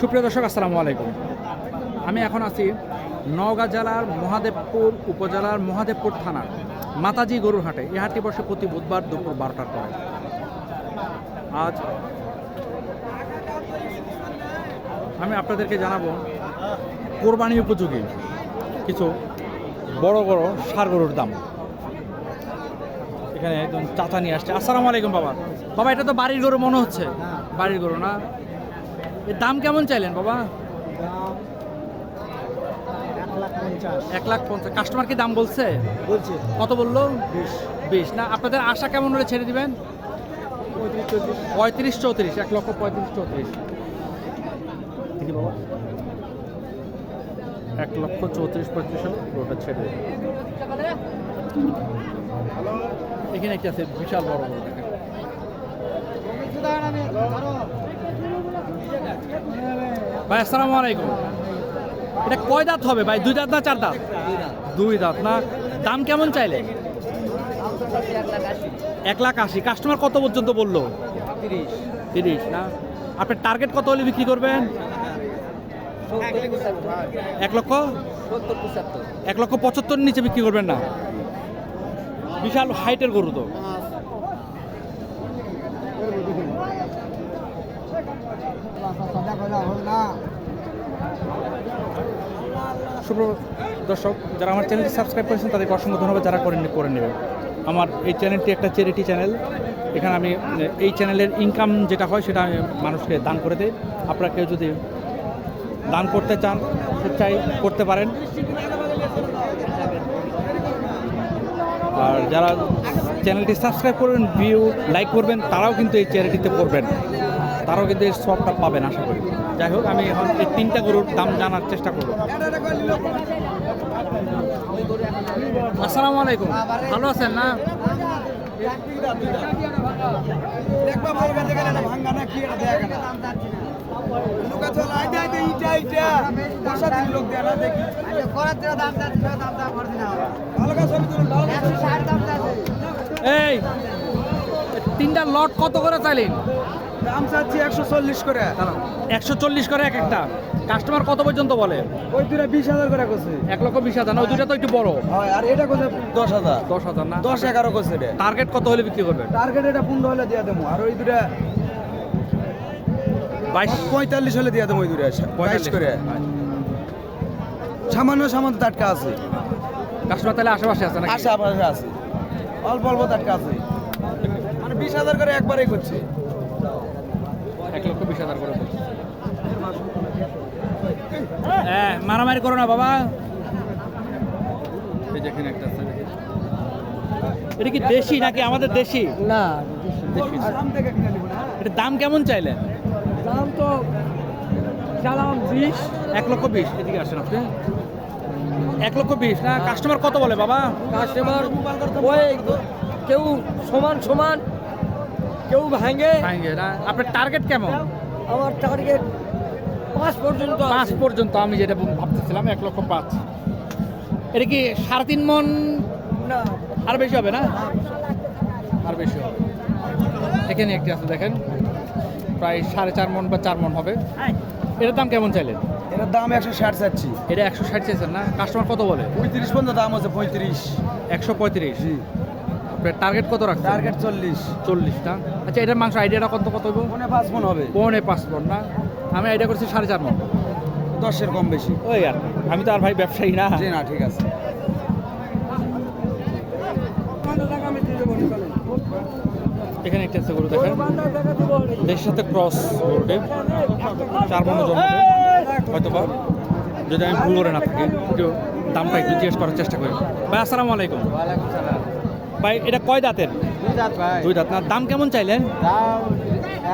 সুপ্রিয় দর্শক, আসসালামু আলাইকুম। আমি এখন আছি নওগাঁ জেলার মহাদেবপুর উপজেলার মহাদেবপুর থানার মাতাজি গরুর হাটে। এই হাটটি বসে প্রতি বুধবার দুপুর বারোটার পরে। আজ আমি আপনাদেরকে জানাব কোরবানি উপযোগী কিছু বড় বড় সার গরুর দাম। এখানে একজন চাচা নিয়ে আসছে। আসসালামু আলাইকুম, বাবা। বাবা, এটা তো বাড়ির গরু মনে হচ্ছে। বাড়ির গরু না? এর দাম কেমন চাইলেন বাবা? এক লাখ পঞ্চাশ। কাস্টমার কি দাম বলছে? বলছে। কত বলল? বিশ। বিশ। না আপনাদের আশা কেমন হলে ছেড়ে দিবেন? পঁয়ত্রিশ পঁয়ত্রিশ চৌত্রিশ এক লক্ষ পঁয়ত্রিশ চৌত্রিশ। বাবা। এক লক্ষ চৌত্রিশ পঁয়ত্রিশ ওটা ছেড়ে দিন। এখানে একটি আছে বিশাল বড় বড়। দেখেন। ভাই, আসসালামু আলাইকুম। এটা কয় দাঁত হবে ভাই? দুই দাঁত না চার দাঁত? দুই দাঁত না? দাম কেমন চাইলে? এক লাখ আশি। কাস্টমার কত পর্যন্ত বলল? তিরিশ, না? আপনার টার্গেট কত হলে বিক্রি করবেন? এক লক্ষ? এক লক্ষ পঁচাত্তর নিচে বিক্রি করবেন না? বিশাল হাইটের গরু তো। দর্শক, যারা আমার চ্যানেলটি সাবস্ক্রাইব করেছেন, তাদেরকে অসংখ্য ধন্যবাদ, যারা করেন করে নেবেন। আমার এই চ্যানেলটি একটা চ্যারিটি চ্যানেল এখানে আমি, এই চ্যানেলের ইনকাম যেটা হয়, সেটা আমি মানুষকে দান করে দিই। আপনারা কেউ যদি দান করতে চান, স্বেচ্ছায় করতে পারেন। আর যারা চ্যানেলটি সাবস্ক্রাইব করবেন ভিউ লাইক করবেন, তারাও কিন্তু এই চ্যারিটিতে করবেন। তারাও কিন্তু এই সবটা পাবেন আশা করি। যাই হোক আমি এখন এই তিনটা গরুর দাম জানার চেষ্টা করব। আসসালামু আলাইকুম। ভালো আছেন না। এই তিনটা লট কত করে চাইলেন? দাম চাচ্ছি একশো চল্লিশ করে। একশো চল্লিশ করে এক একটা। কাস্টমার কত পর্যন্ত বলে? ওই দুটা বিশ হাজার করে করছে এক লক্ষ বিশ হাজার না ওই দুইটা তো একটু বড়। হয় আর এটা কোথায় দশ হাজার। দশ হাজার না? দশ এগারো করছে টার্গেট কত হলে বিক্রি করবেন? টার্গেট এটা পনেরো হলে দিয়ে দেবো আর ওই দুটা বাইশ। পঁয়তাল্লিশ হলে দিয়ে দেবো ওই দুটা বাইশ করে। সামান্য সামান্য টাটকা আছে। কাস্টমার তাহলে আশেপাশে আছে নাকি? আশা আপাশে আছে। অল্প অল্প টাটকা আছে। মানে বিশ হাজার করে একবারেই করছে। এক লক্ষ বিশ হাজার করে। হ্যাঁ মারামারি করো না বাবা। এই যে একটা আছে এটা কি দেশি নাকি আমাদের দেশি? না দেশি। দাম থেকে কিনে নিবো না। এটা দাম কেমন চাইলেন দাম তো চালাম বিশ। এক লক্ষ বিশ এদিকে আসেন আপনি। এক লক্ষ বিশ না কাস্টমার কত বলে বাবা? কাস্টমার ওই কেউ সমান সমান কেউ ভাঙে। ভাঙে না আপনার টার্গেট কেমন? আমার টার্গেট পাঁচ পর্যন্ত পাঁচ পর্যন্ত আমি যেটা ভাবতেছিলাম এক লক্ষ পাঁচ। এটা কি সাড়ে তিন মন? না। আর বেশি হবে না? আর বেশি হবে। এখানে একটি আছে দেখেন। প্রায় সাড়ে চার মন বা চার মন হবে। এটার দাম কেমন চাইলেন? এটার দাম একশো ষাট চাচ্ছি। এটা একশো ষাট চাইছেন না? কাস্টমার কত বলে? পঁয়ত্রিশ পর্যন্ত দাম আছে পঁয়ত্রিশ। একশো পঁয়ত্রিশ। আপনার টার্গেট কত রাখছেন? টার্গেট চল্লিশ। চল্লিশটা আচ্ছা এটার মাংস আইডিয়াটা কত কত হইব? পনে পাঁচ মন হবে। পৌনে পাঁচ মন না? আমি আইডিয়া করছি সাড়ে চার মন দশের কম বেশি। ওই আর আমি তো আর ভাই ব্যবসায়ী না। জি না ঠিক আছে। এখানে একটা আছে গরু দেখেন। দেশের সাথে ক্রস গরুটি চার মনে জন্মবে হয়তো বা যদি আমি ভুল করে না থাকি একটু দামটা একটু জিজ্ঞেস করার চেষ্টা করি। ভাই আসসালামু আলাইকুম। ভাই এটা কয় দাঁতের? দুই দাঁত না দাম কেমন চাইলেন? দাম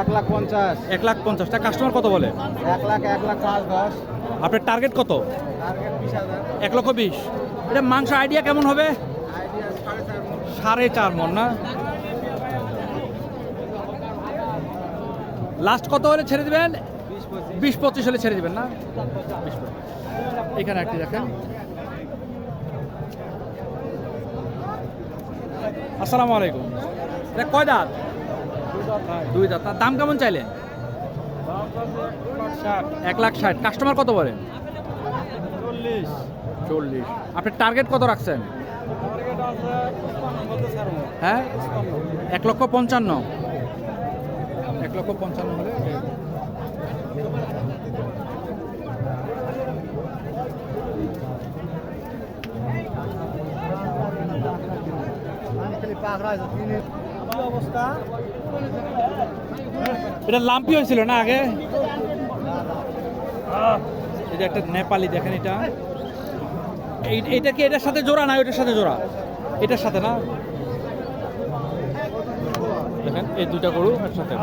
এক লাখ পঞ্চাশ। এক লাখ পঞ্চাশটা কাস্টমার কত বলে? এক লাখ এক লাখ পাঁচ দশ। আপনার টার্গেট কত? এক লক্ষ বিশ। এটা মাংস আইডিয়া কেমন হবে? সাড়ে চার সাড়ে চার মন না? লাস্ট কত হলে ছেড়ে দিবেন? বিশ পঁচিশ। হলে ছেড়ে দিবেন না? এখানে একটি দেখেন। আসসালামু আলাইকুম। এটা কয় দাঁত? দুই দাঁত। তার দাম কেমন চাইলেন? এক লাখ ষাট। কাস্টমার কত বলে? চল্লিশ। আপনি টার্গেট কত রাখছেন? হ্যাঁ? এক লক্ষ পঞ্চান্ন। এক লক্ষ পঞ্চান্ন হলে এটা লাম্পি হয়েছিল না আগে? যে একটা নেপালি, দেখেন এটা। এটা কি এটার সাথে জোড়া না ওইটার সাথে জোড়া? এটার সাথে না? দেখেন, এই দুইটা গরু একসাথে।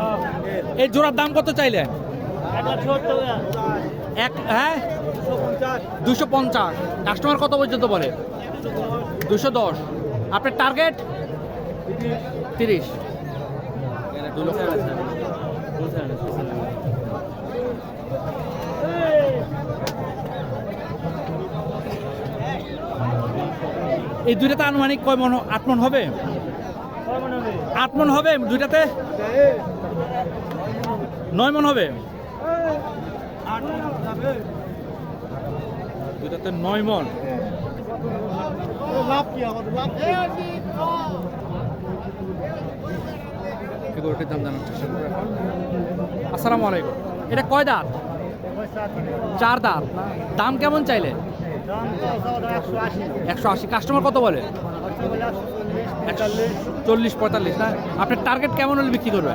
এই জোড়ার দাম কত চাইলে? এক হ্যাঁ? দুশো পঞ্চাশ। কাস্টমার কত পর্যন্ত বলে? দুশো দশ। আপনার টার্গেট তিরিশ। এই দুইটাতে আনুমানিক কয় মন আট মন হবে? আট মন হবে, দুইটাতে? নয় মন হবে? দুইটাতে নয় মন। এই গরুটির দাম জানার চেষ্টা করব এখন আসসালামু আলাইকুম। এটা কয় দাঁত? চার দাঁত। দাম কেমন চাইলে? একশো আশি। কাস্টমার কত বলে? চল্লিশ, পঁয়তাল্লিশ, না? আপনার টার্গেট কেমন হলে বিক্রি করবে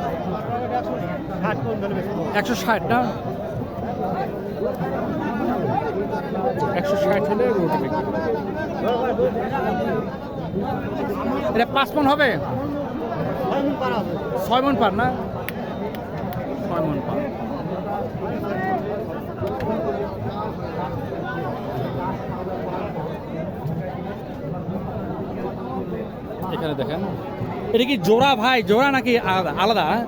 একশো ষাট, না? একশো ষাট হলে। এটা পাঁচ মন হবে? ছয় মন পার না? ছয় মন পার। এখানে দেখেন। এটা কি জোড়া ভাই? জোড়া নাকি আলাদা? হ্যাঁ?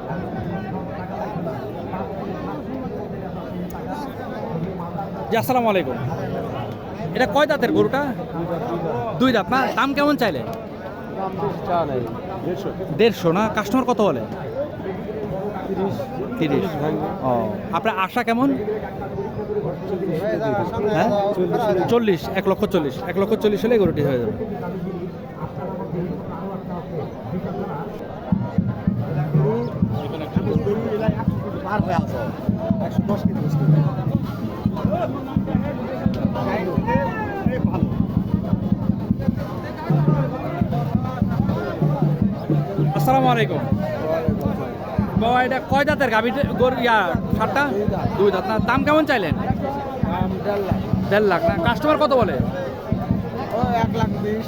জি, আসসালামু আলাইকুম। এটা কয় দাঁতের গরুটা? দুই দাঁত না? দাম কেমন চাইলে? দেড়শো। না? কাস্টমার কত বলে? তিরিশ। ও আপনার আশা কেমন? হ্যাঁ? চল্লিশ এক লক্ষ চল্লিশ। এক লক্ষ চল্লিশ হলে গরুটি হয়ে যাবে। আসসালামু আলাইকুম বাবা এটা কয় দাঁতের গাভি? ইয়া সারটা? দুই দাঁত। না দাম কেমন চাইলেন? দেড় লাখ। না? কাস্টমার কত বলে? এক লাখ বিশ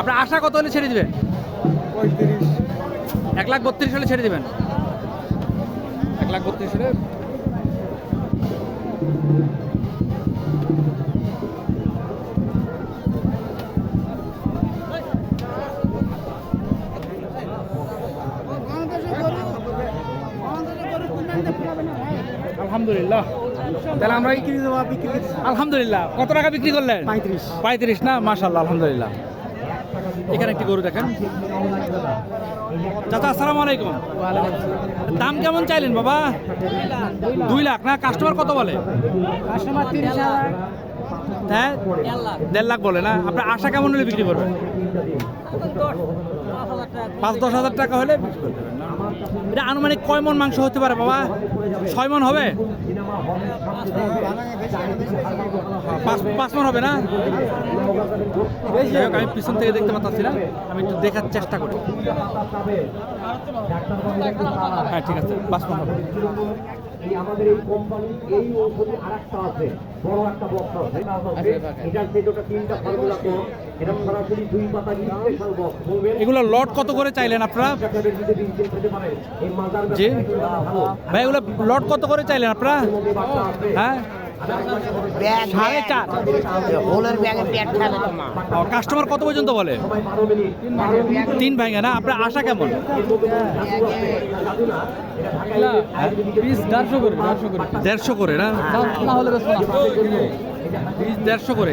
আপনার আশা কত হলে ছেড়ে দিবেন? পঁয়ত্রিশ। এক লাখ বত্রিশ হলে ছেড়ে দিবেন? এক লাখ বত্রিশ হলে আলহামদুলিল্লাহ। তাহলে আমরা বিক্রি দেওয়া বিক্রি আলহামদুলিল্লাহ। কত টাকা বিক্রি করলেন? পঁয়ত্রিশ। পঁয়ত্রিশ না? মাশাল্লাহ আলহামদুলিল্লাহ। এখানে একটি গরু দেখেন। চাচা আসসালামু আলাইকুম। দাম কেমন চাইলেন বাবা? দুই লাখ না? কাস্টমার কত বলে? কাস্টমার তিরিশ হাজার হ্যাঁ? দেড় লাখ বলে না? আপনার আশা কেমন হলে বিক্রি করবেন? পাঁচ দশ হাজার টাকা হলে? এটা আনুমানিক কয় মন মাংস হতে পারে বাবা? ছয় মন হবে? পাঁচ মন হবে না? আমি পিছন থেকে দেখতে পাচ্ছি না আমি একটু দেখার চেষ্টা করি। হ্যাঁ ঠিক আছে। পাঁচ মন হবে। আমাদের এই এই ঔষধে আরেকটা আছে। বড় একটা বক্স আছে। তিনটা ফর্মুলা এগুলো লট কত করে চাইলেন আপনারা? জি। ভাই এগুলো লট কত করে চাইলেন আপনারা? হ্যাঁ? সাড়ে চার। কাস্টমার কত পর্যন্ত বলে? তিন ভাঙে না? আপনার আশা কেমন? দেড়শো করে না? দেড়শো করে।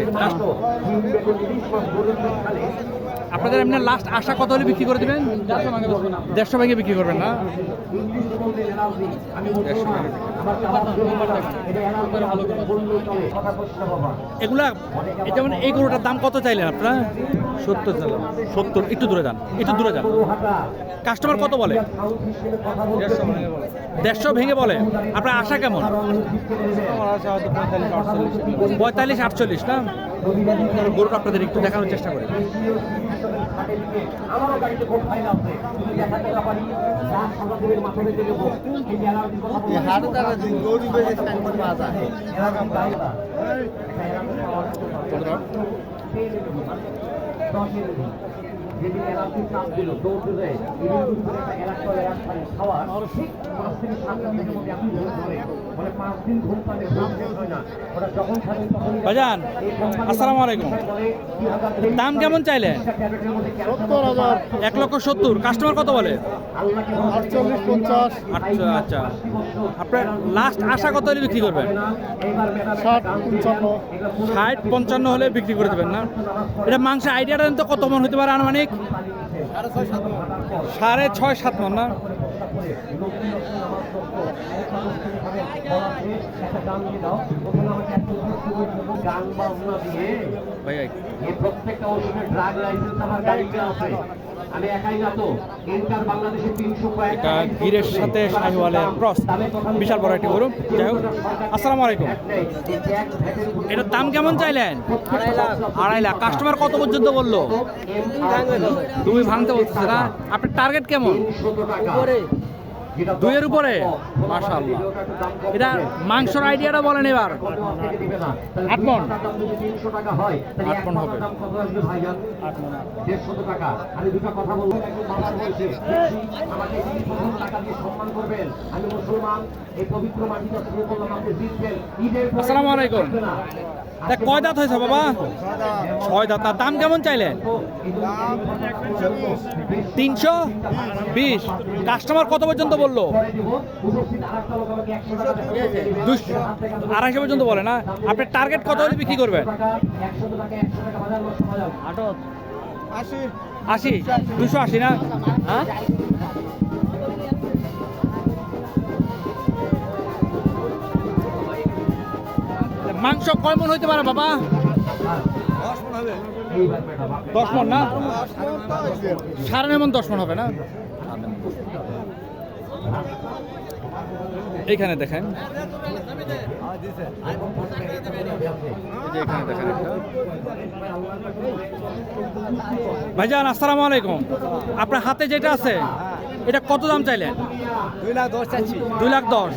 আপনাদের এমনি লাস্ট আশা কত হলে বিক্রি করে দেবেন? দেড়শো ভেঙে বিক্রি করবেন না? এগুলা যেমন এই গরুটার দাম কত চাইলেন আপনারা? সত্তর সত্তর একটু দূরে যান একটু দূরে যান। কাস্টমার কত বলে? দেড়শো ভেঙে বলে? আপনার আশা কেমন? পঁয়তাল্লিশ আটচল্লিশ না? গরুটা আপনাদের একটু দেখানোর চেষ্টা করি। আমারও গাড়িতে খুব ফাইল আছে তুমি দেখাতে না পারি। যা সাদা দেবের মাথায় রেখে দেবো এই অ্যালার্জি কথা পাওয়ার দশের। যেদিন দৌড়তে এদিন খাওয়ার, ঠিক পাঁচ থেকে সাত দিনের মধ্যে আপনি ধরে। মানে পাঁচ দিন শেষ হয় না। ওরা যখন খাবেন তখনই- ভাইজান আসসালামু আলাইকুম। দাম কেমন চাইলেন? মধ্যে এক লক্ষ সত্তর। কাস্টমার কত বলে? আটচল্লিশ পঞ্চাশ। আচ্ছা। আচ্ছা আপনার লাস্ট আশা কত হলে বিক্রি করবেন? ষাট পঞ্চান্ন। ষাট পঞ্চান্ন হলে বিক্রি করে দেবেন না? এটা মাংসের আইডিয়াটা তো কত মন হতে পারে আনুমানিক? সাড়ে ছয় সাত মন না? গান বাজনা দিয়ে এই প্রত্যেকটা ওষুধের ড্রাগ লাইসেন্স আমার গাড়িতে আছে। আমি একাই না তো। এনকার বাংলাদেশে তিনশো এটা গিরের সাথে শাহিওয়ালের ক্রস বিশাল বড় একটি গরু। যাই হোক। আসসালামু আলাইকুম। এটার দাম কেমন চাইলেন? আড়াই লাখ। কাস্টমার কত পর্যন্ত বলল? তুমি ভাঙতে বলতেছে না। আপনার টার্গেট কেমন? দুইয়ের উপরে? মাশাআল্লাহ। এটা মাংসর আইডিয়াটা বলেন এবার। আট মণ হবে। আসসালামু আলাইকুম। তা কয় দাঁত হয়েছে বাবা? ছয় দাঁত। তার দাম কেমন চাইলে তিনশো? বিশ। কাস্টমার কত পর্যন্ত বলল? পরে দিব উপস্থিত আরেকটা লোক আমাকে একশো টাকা দিয়ে দুশো। আড়াইশো পর্যন্ত বলে না? আপনার টার্গেট কত হলে বিক্রি করবেন? আশি। দুশো আশি। না? হ্যাঁ? মাংস কয় মন হইতে পারে বাবা? দশ মন না? সাড়ে নয় মন দশ মন হবে না? এইখানে দেখেন। এখানে দেখেন। ভাইজান আসসালামু আলাইকুম। আপনার হাতে যেটা আছে এটা কত দাম চাইলেন? দুই লাখ দশ চাচ্ছি। দুই লাখ দশ।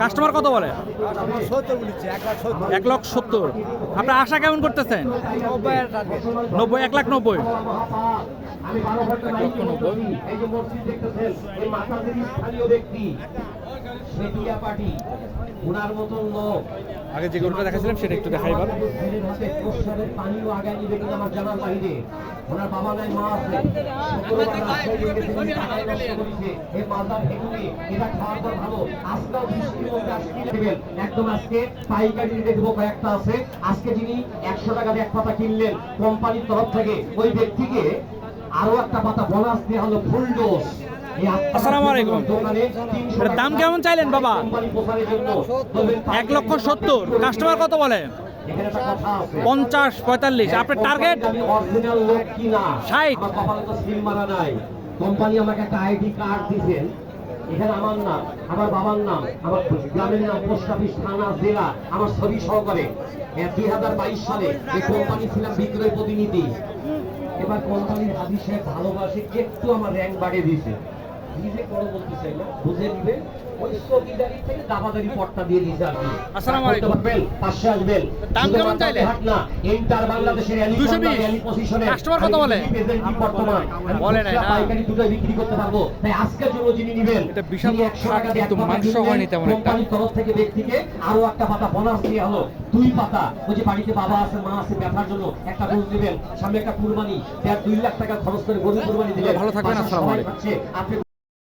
কাস্টমার কত বলে? এক লাখ সত্তর। লক্ষ সত্তর। আপনার আশা কেমন করতেছেন? নব্বই এক লাখ নব্বই। এক লক্ষ নব্বই। পার্টি ওনার মতন লোক আগে যে গরুটা দেখাছিলাম সেটা একটু দেখাই প্রসাদের পানিও নিবে কিনা আমার জানার বাইরে ওনার বাবা নাই মা আছে। এই এটা খাওয়ার পর ভালো। আজকেও বৃষ্টির মধ্যে আজকে দেবেন। একদম আজকে পাইকারি দেবো কয়েকটা আছে আজকে যিনি একশো টাকা এক পাতা কিনলেন কোম্পানির তরফ থেকে ওই ব্যক্তিকে আরও একটা পাতা বোনাস দেওয়া হলো ফুল ডোজ আসসালামু আলাইকুম। দোকানে 300 এটার দাম কেমন চাইলেন বাবা? এক লক্ষ সত্তর। কাস্টমার কত বলে? পঞ্চাশ, পঁয়তাল্লিশ। আপনার টার্গেট ষাট। কোম্পানি আমাকে একটা আইডি কার্ড দিয়েছেন। এখানে আমার নাম, আমার বাবার নাম, আমার গ্রামের নাম, পোস্ট অফিস, থানা, জেলা, আমার ছবি সহকারে। দুই হাজার বাইশ সালে এই কোম্পানি ছিলাম বিক্রয় প্রতিনিধি। এবার কোম্পানির হাদিস ভালোবাসে, একটু আমার র্যাঙ্ক বাড়িয়ে দিয়েছে। নিজে করো বলতে চাই না বুঝে নিবে ওই চকিদারি থেকে দাবাদারি পট্টা দিয়ে দিয়েছে আর কি আসসালামু আলাইকুম। পারবেন, পাশে আসবেন দাম কেমন শুধুমাত্র না, ইন্টার বাংলাদেশের এলি এলি পজিশনে কাস্টমার কত বলে? বর্তমান। বলে নাই না। পাইকারি দুটোই বিক্রি করতে পারব। তাই আজকের জন্য যিনি নিবেন, এটা বিশাল 100 টাকা দিয়ে কিন্তু মাংস হয়নি তেমন একটা। কোম্পানির তরফ থেকে ব্যক্তিকে আরও একটা পাতা বোনাস দিয়ে হলো দুই পাতা ওই যে বাড়িতে বাবা আছে মা আছে ব্যথার জন্য একটা সামনে একটা কুরবানি দেড় দুই লাখ টাকা খরচ করে গরু কুরবানি দিলেন ভালো থাকবেন, বাসার আসসালামু আলাইকুম। আপনি